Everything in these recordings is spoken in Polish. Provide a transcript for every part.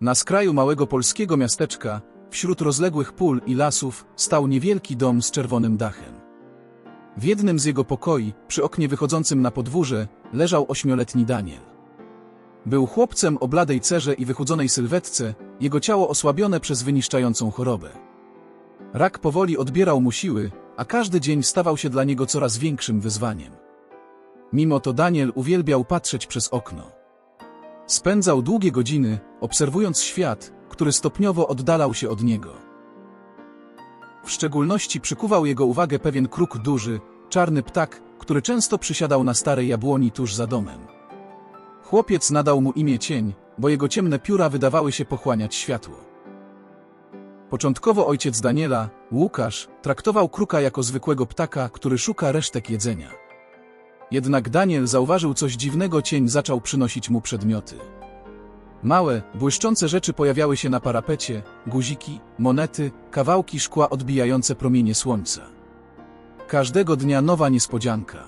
Na skraju małego polskiego miasteczka, wśród rozległych pól i lasów, stał niewielki dom z czerwonym dachem. W jednym z jego pokoi, przy oknie wychodzącym na podwórze, leżał ośmioletni Daniel. Był chłopcem o bladej cerze i wychudzonej sylwetce, jego ciało osłabione przez wyniszczającą chorobę. Rak powoli odbierał mu siły, a każdy dzień stawał się dla niego coraz większym wyzwaniem. Mimo to Daniel uwielbiał patrzeć przez okno. Spędzał długie godziny, obserwując świat, który stopniowo oddalał się od niego. W szczególności przykuwał jego uwagę pewien kruk duży, czarny ptak, który często przysiadał na starej jabłoni tuż za domem. Chłopiec nadał mu imię Cień, bo jego ciemne pióra wydawały się pochłaniać światło. Początkowo ojciec Daniela, Łukasz, traktował kruka jako zwykłego ptaka, który szuka resztek jedzenia. Jednak Daniel zauważył coś dziwnego, cień zaczął przynosić mu przedmioty. Małe, błyszczące rzeczy pojawiały się na parapecie, guziki, monety, kawałki szkła odbijające promienie słońca. Każdego dnia nowa niespodzianka.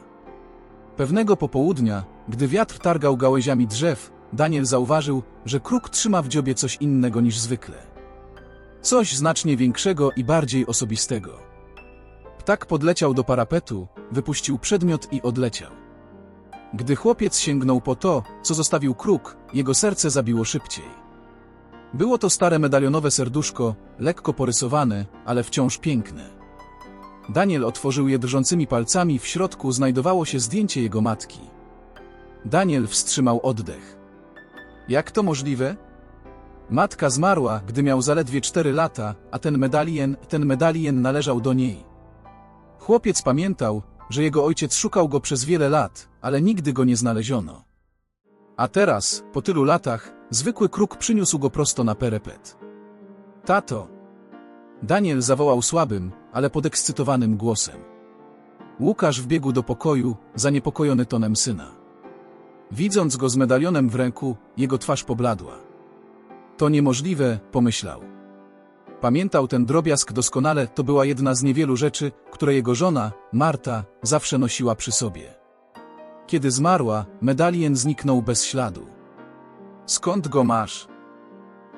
Pewnego popołudnia, gdy wiatr targał gałęziami drzew, Daniel zauważył, że kruk trzyma w dziobie coś innego niż zwykle. Coś znacznie większego i bardziej osobistego. Ptak podleciał do parapetu, wypuścił przedmiot i odleciał. Gdy chłopiec sięgnął po to, co zostawił kruk, jego serce zabiło szybciej. Było to stare medalionowe serduszko, lekko porysowane, ale wciąż piękne. Daniel otworzył je drżącymi palcami, w środku znajdowało się zdjęcie jego matki. Daniel wstrzymał oddech. Jak to możliwe? Matka zmarła, gdy miał zaledwie cztery lata, a ten medalion, ten medalion należał do niej. Chłopiec pamiętał, że jego ojciec szukał go przez wiele lat, ale nigdy go nie znaleziono. A teraz, po tylu latach, zwykły kruk przyniósł go prosto na perepet. Tato! Daniel zawołał słabym, ale podekscytowanym głosem. Łukasz wbiegł do pokoju, zaniepokojony tonem syna. Widząc go z medalionem w ręku, jego twarz pobladła. To niemożliwe, pomyślał. Pamiętał ten drobiazg doskonale, to była jedna z niewielu rzeczy, które jego żona, Marta, zawsze nosiła przy sobie. Kiedy zmarła, medalion zniknął bez śladu. Skąd go masz?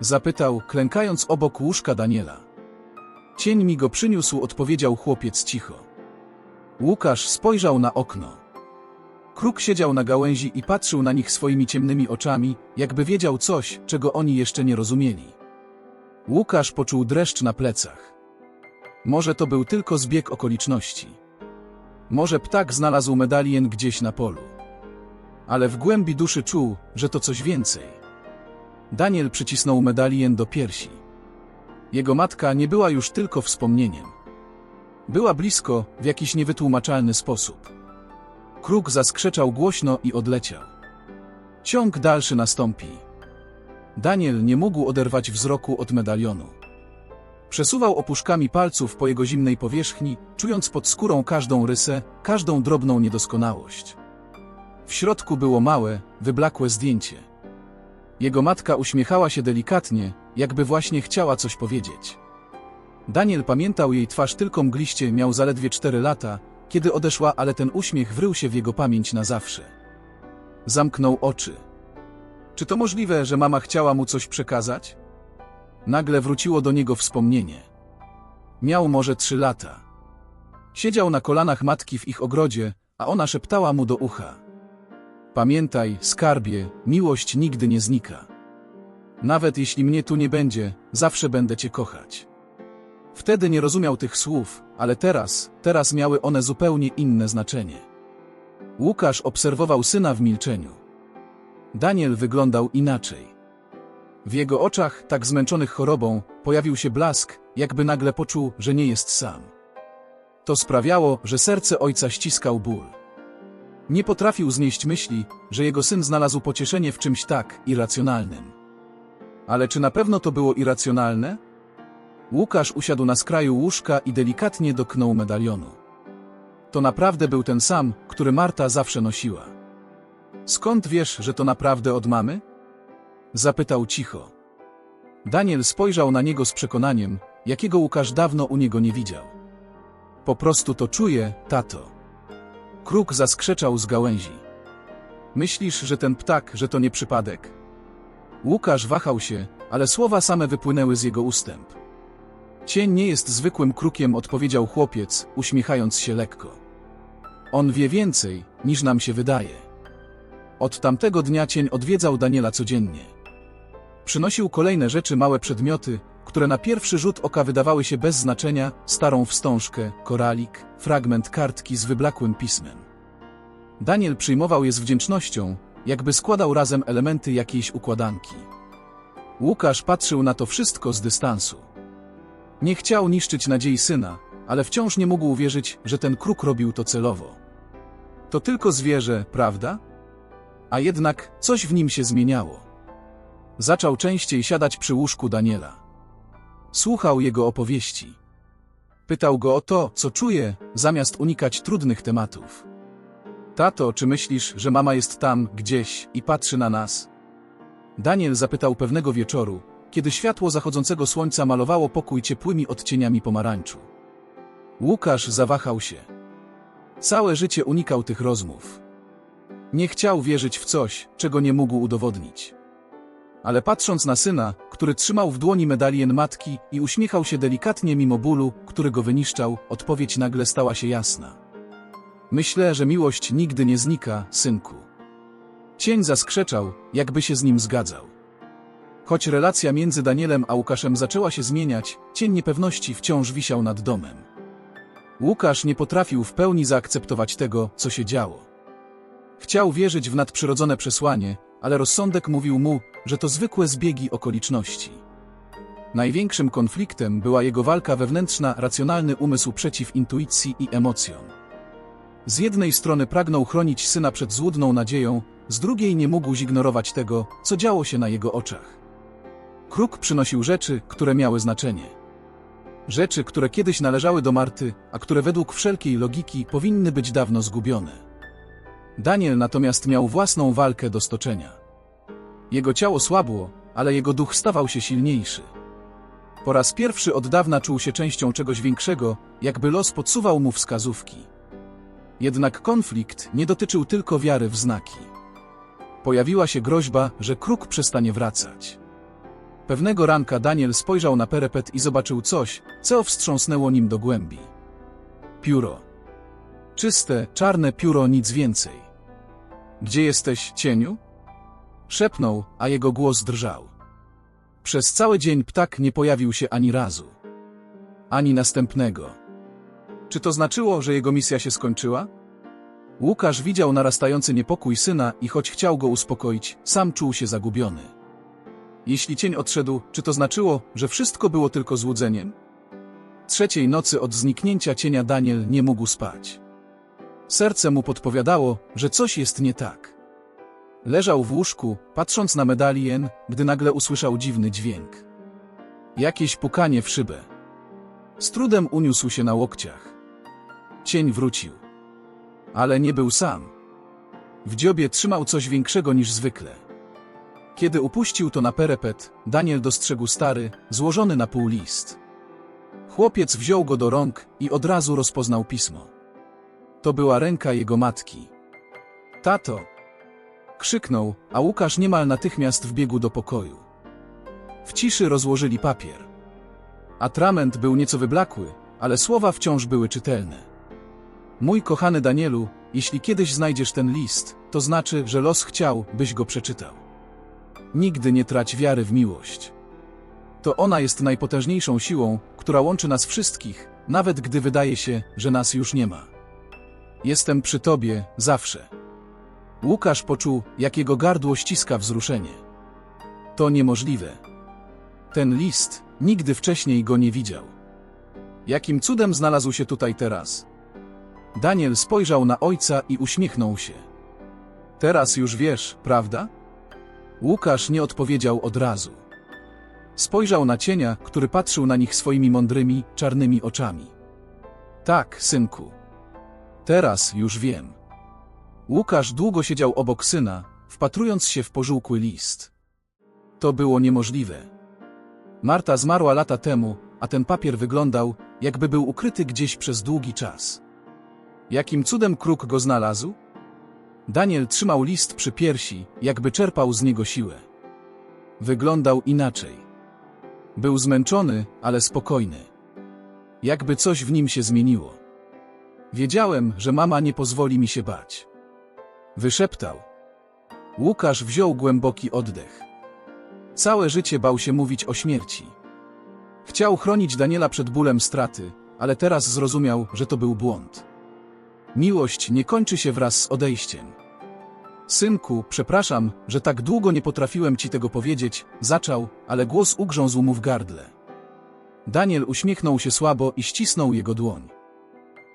Zapytał, klękając obok łóżka Daniela. Cień mi go przyniósł, odpowiedział chłopiec cicho. Łukasz spojrzał na okno. Kruk siedział na gałęzi i patrzył na nich swoimi ciemnymi oczami, jakby wiedział coś, czego oni jeszcze nie rozumieli. Łukasz poczuł dreszcz na plecach. Może to był tylko zbieg okoliczności. Może ptak znalazł medalion gdzieś na polu. Ale w głębi duszy czuł, że to coś więcej. Daniel przycisnął medalion do piersi. Jego matka nie była już tylko wspomnieniem. Była blisko, w jakiś niewytłumaczalny sposób. Kruk zaskrzeczał głośno i odleciał. Ciąg dalszy nastąpi. Daniel nie mógł oderwać wzroku od medalionu. Przesuwał opuszkami palców po jego zimnej powierzchni, czując pod skórą każdą rysę, każdą drobną niedoskonałość. W środku było małe, wyblakłe zdjęcie. Jego matka uśmiechała się delikatnie, jakby właśnie chciała coś powiedzieć. Daniel pamiętał jej twarz tylko mgliście, miał zaledwie cztery lata, kiedy odeszła, ale ten uśmiech wrył się w jego pamięć na zawsze. Zamknął oczy. Czy to możliwe, że mama chciała mu coś przekazać? Nagle wróciło do niego wspomnienie. Miał może trzy lata. Siedział na kolanach matki w ich ogrodzie, a ona szeptała mu do ucha. Pamiętaj, skarbie, miłość nigdy nie znika. Nawet jeśli mnie tu nie będzie, zawsze będę cię kochać. Wtedy nie rozumiał tych słów, ale teraz, teraz miały one zupełnie inne znaczenie. Łukasz obserwował syna w milczeniu. Daniel wyglądał inaczej. W jego oczach, tak zmęczonych chorobą, pojawił się blask, jakby nagle poczuł, że nie jest sam. To sprawiało, że serce ojca ściskał ból. Nie potrafił znieść myśli, że jego syn znalazł pocieszenie w czymś tak irracjonalnym. Ale czy na pewno to było irracjonalne? Łukasz usiadł na skraju łóżka i delikatnie dotknął medalionu. To naprawdę był ten sam, który Marta zawsze nosiła. Skąd wiesz, że to naprawdę od mamy? Zapytał cicho. Daniel spojrzał na niego z przekonaniem, jakiego Łukasz dawno u niego nie widział. Po prostu to czuję, tato. Kruk zaskrzeczał z gałęzi. Myślisz, że ten ptak, że to nie przypadek? Łukasz wahał się, ale słowa same wypłynęły z jego ustęp. Cień nie jest zwykłym krukiem, odpowiedział chłopiec, uśmiechając się lekko. On wie więcej, niż nam się wydaje. Od tamtego dnia cień odwiedzał Daniela codziennie. Przynosił kolejne rzeczy, małe przedmioty, które na pierwszy rzut oka wydawały się bez znaczenia, starą wstążkę, koralik, fragment kartki z wyblakłym pismem. Daniel przyjmował je z wdzięcznością, jakby składał razem elementy jakiejś układanki. Łukasz patrzył na to wszystko z dystansu. Nie chciał niszczyć nadziei syna, ale wciąż nie mógł uwierzyć, że ten kruk robił to celowo. To tylko zwierzę, prawda? A jednak coś w nim się zmieniało. Zaczął częściej siadać przy łóżku Daniela. Słuchał jego opowieści. Pytał go o to, co czuje, zamiast unikać trudnych tematów. Tato, czy myślisz, że mama jest tam, gdzieś i patrzy na nas? Daniel zapytał pewnego wieczoru, kiedy światło zachodzącego słońca malowało pokój ciepłymi odcieniami pomarańczu. Łukasz zawahał się. Całe życie unikał tych rozmów. Nie chciał wierzyć w coś, czego nie mógł udowodnić. Ale patrząc na syna, który trzymał w dłoni medalion matki i uśmiechał się delikatnie mimo bólu, który go wyniszczał, odpowiedź nagle stała się jasna. Myślę, że miłość nigdy nie znika, synku. Cień zaskrzeczał, jakby się z nim zgadzał. Choć relacja między Danielem a Łukaszem zaczęła się zmieniać, cień niepewności wciąż wisiał nad domem. Łukasz nie potrafił w pełni zaakceptować tego, co się działo. Chciał wierzyć w nadprzyrodzone przesłanie, ale rozsądek mówił mu, że to zwykłe zbiegi okoliczności. Największym konfliktem była jego walka wewnętrzna, racjonalny umysł przeciw intuicji i emocjom. Z jednej strony pragnął chronić syna przed złudną nadzieją, z drugiej nie mógł zignorować tego, co działo się na jego oczach. Kruk przynosił rzeczy, które miały znaczenie. Rzeczy, które kiedyś należały do Marty, a które według wszelkiej logiki powinny być dawno zgubione. Daniel natomiast miał własną walkę do stoczenia. Jego ciało słabło, ale jego duch stawał się silniejszy. Po raz pierwszy od dawna czuł się częścią czegoś większego, jakby los podsuwał mu wskazówki. Jednak konflikt nie dotyczył tylko wiary w znaki. Pojawiła się groźba, że kruk przestanie wracać. Pewnego ranka Daniel spojrzał na perepet i zobaczył coś, co wstrząsnęło nim do głębi. Pióro. Czyste, czarne pióro, nic więcej. Gdzie jesteś, cieniu? Szepnął, a jego głos drżał. Przez cały dzień ptak nie pojawił się ani razu. Ani następnego. Czy to znaczyło, że jego misja się skończyła? Łukasz widział narastający niepokój syna i choć chciał go uspokoić, sam czuł się zagubiony. Jeśli cień odszedł, czy to znaczyło, że wszystko było tylko złudzeniem? Trzeciej nocy od zniknięcia cienia Daniel nie mógł spać. Serce mu podpowiadało, że coś jest nie tak. Leżał w łóżku, patrząc na medalion, gdy nagle usłyszał dziwny dźwięk. Jakieś pukanie w szybę. Z trudem uniósł się na łokciach. Cień wrócił. Ale nie był sam. W dziobie trzymał coś większego niż zwykle. Kiedy upuścił to na perepet, Daniel dostrzegł stary, złożony na pół list. Chłopiec wziął go do rąk i od razu rozpoznał pismo. To była ręka jego matki. Tato! Krzyknął, a Łukasz niemal natychmiast wbiegł do pokoju. W ciszy rozłożyli papier. Atrament był nieco wyblakły, ale słowa wciąż były czytelne. Mój kochany Danielu, jeśli kiedyś znajdziesz ten list, to znaczy, że los chciał, byś go przeczytał. Nigdy nie trać wiary w miłość. To ona jest najpotężniejszą siłą, która łączy nas wszystkich, nawet gdy wydaje się, że nas już nie ma. Jestem przy tobie, zawsze. Łukasz poczuł, jak jego gardło ściska wzruszenie. To niemożliwe. Ten list, nigdy wcześniej go nie widział. Jakim cudem znalazł się tutaj teraz? Daniel spojrzał na ojca i uśmiechnął się. Teraz już wiesz, prawda? Łukasz nie odpowiedział od razu. Spojrzał na cienia, który patrzył na nich swoimi mądrymi, czarnymi oczami. Tak, synku. Teraz już wiem. Łukasz długo siedział obok syna, wpatrując się w pożółkły list. To było niemożliwe. Marta zmarła lata temu, a ten papier wyglądał, jakby był ukryty gdzieś przez długi czas. Jakim cudem kruk go znalazł? Daniel trzymał list przy piersi, jakby czerpał z niego siłę. Wyglądał inaczej. Był zmęczony, ale spokojny. Jakby coś w nim się zmieniło. Wiedziałem, że mama nie pozwoli mi się bać. Wyszeptał. Łukasz wziął głęboki oddech. Całe życie bał się mówić o śmierci. Chciał chronić Daniela przed bólem straty, ale teraz zrozumiał, że to był błąd. Miłość nie kończy się wraz z odejściem. Synku, przepraszam, że tak długo nie potrafiłem ci tego powiedzieć, zaczął, ale głos ugrzązł mu w gardle. Daniel uśmiechnął się słabo i ścisnął jego dłoń.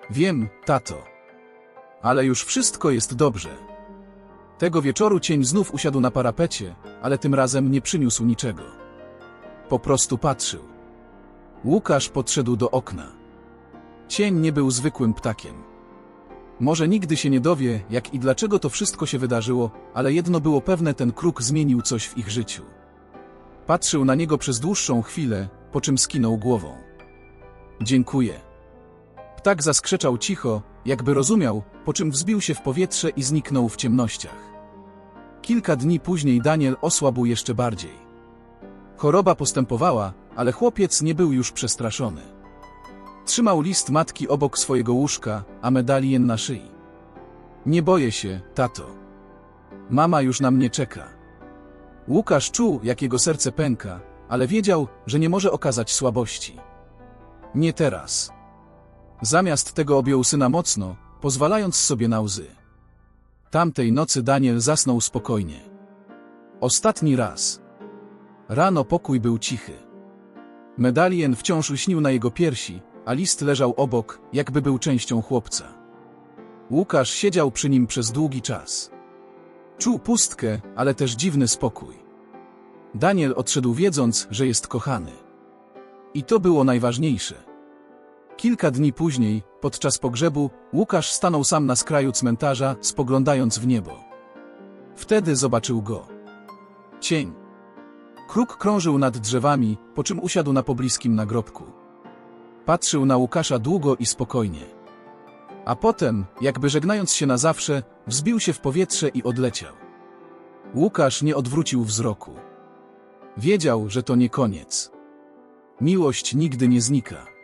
Wiem, tato. Ale już wszystko jest dobrze. Tego wieczoru cień znów usiadł na parapecie, ale tym razem nie przyniósł niczego. Po prostu patrzył. Łukasz podszedł do okna. Cień nie był zwykłym ptakiem. Może nigdy się nie dowie, jak i dlaczego to wszystko się wydarzyło, ale jedno było pewne, ten kruk zmienił coś w ich życiu. Patrzył na niego przez dłuższą chwilę, po czym skinął głową. Dziękuję. Ptak zaskrzeczał cicho, jakby rozumiał, po czym wzbił się w powietrze i zniknął w ciemnościach. Kilka dni później Daniel osłabł jeszcze bardziej. Choroba postępowała, ale chłopiec nie był już przestraszony. Trzymał list matki obok swojego łóżka, a medalion na szyi. Nie boję się, tato. Mama już na mnie czeka. Łukasz czuł, jak jego serce pęka, ale wiedział, że nie może okazać słabości. Nie teraz. Zamiast tego objął syna mocno, pozwalając sobie na łzy. Tamtej nocy Daniel zasnął spokojnie. Ostatni raz. Rano pokój był cichy. Medalion wciąż lśnił na jego piersi, a list leżał obok, jakby był częścią chłopca. Łukasz siedział przy nim przez długi czas. Czuł pustkę, ale też dziwny spokój. Daniel odszedł wiedząc, że jest kochany. I to było najważniejsze. Kilka dni później, podczas pogrzebu, Łukasz stanął sam na skraju cmentarza, spoglądając w niebo. Wtedy zobaczył go. Cień. Kruk krążył nad drzewami, po czym usiadł na pobliskim nagrobku. Patrzył na Łukasza długo i spokojnie. A potem, jakby żegnając się na zawsze, wzbił się w powietrze i odleciał. Łukasz nie odwrócił wzroku. Wiedział, że to nie koniec. Miłość nigdy nie znika.